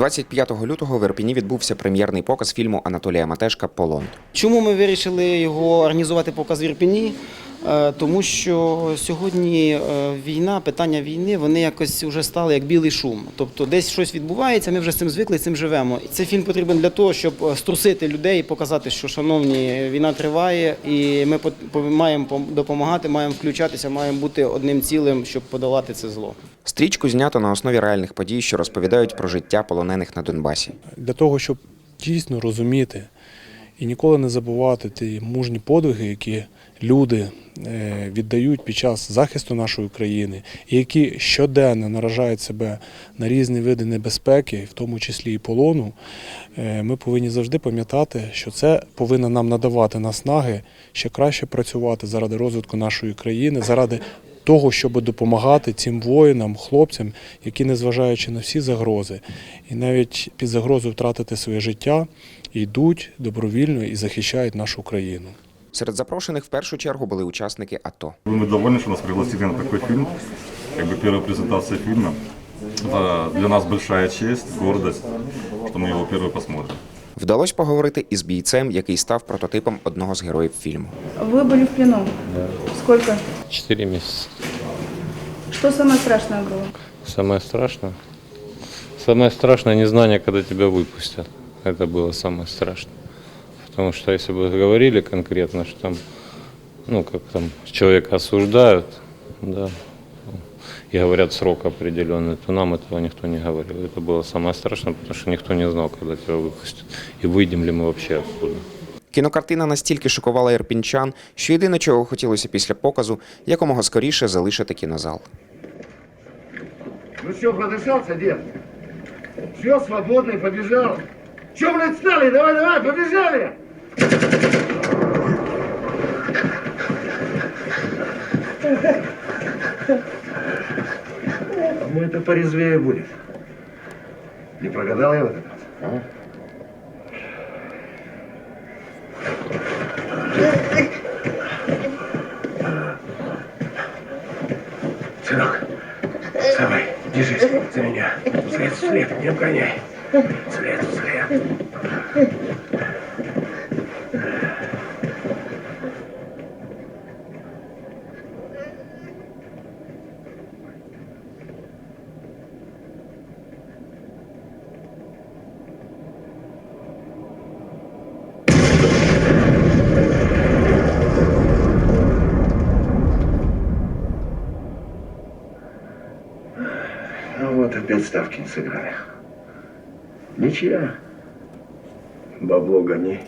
25 лютого в Ірпіні відбувся прем'єрний показ фільму Анатолія Матешка Полон. Чому ми вирішили його організувати показ в Ірпіні? Е, Тому що сьогодні е, війна, питання війни, вони якось вже стали як білий шум. Тобто десь щось відбувається, ми вже з цим звикли, з цим живемо. І цей фільм потрібен для того, щоб е, струсити людей і показати, що шановні, війна триває, і ми маємо допомагати, маємо включатися, маємо бути одним цілим, щоб подолати це зло. Стрічку знято на основі реальних подій, що розповідають про життя полонених на Донбасі. для того, щоб дійсно розуміти і ніколи не забувати ті мужні подвиги, які люди е, віддають під час захисту нашої країни, і які щоденно наражають себе на різні види небезпеки, в тому числі і полону, е, ми повинні завжди пам'ятати, що це повинно нам надавати наснаги ще краще працювати заради розвитку нашої країни, заради того, щоб допомагати цим воїнам, хлопцям, які, незважаючи на всі загрози, і навіть під загрозою втратити своє життя, йдуть добровільно і захищають нашу країну. Серед запрошених в першу чергу були учасники АТО. Мы довольны, что нас пригласили на такой фильм. Как бы первая презентация фильма. Это для нас большая честь, гордость, что мы его первый посмотрим. Вдалося поговорити із бійцем, який став прототипом одного з героїв фільму. Вы были в плену? Да. Сколько? Четыре месяца. Что самое страшное было? Самое страшное? Самое страшное незнание, когда тебя выпустят. Это было самое страшное. Потому что если бы говорили конкретно, что там, ну, как там человека осуждают, да, и говорят срок определенный, то нам этого никто не говорил. Это было самое страшное, потому что никто не знал, когда тебя выпустят. И выйдем ли мы вообще оттуда. Кінокартина настільки шокувала ірпінчан, що єдине, чого хотілося після показу, якомога скоріше залишити кінозал. Ну что, продышался, дед? Все, свободный, побежал. Че, блядь, стали? Давай, давай, побежали! Ну, это порезвее будет. Не прогадал я в этот раз, а? Сынок, вставай, держись за меня. След вслед, не обгоняй. След вслед. Ну вот, опять ставки не сыграли. Ничья. Бабло гони.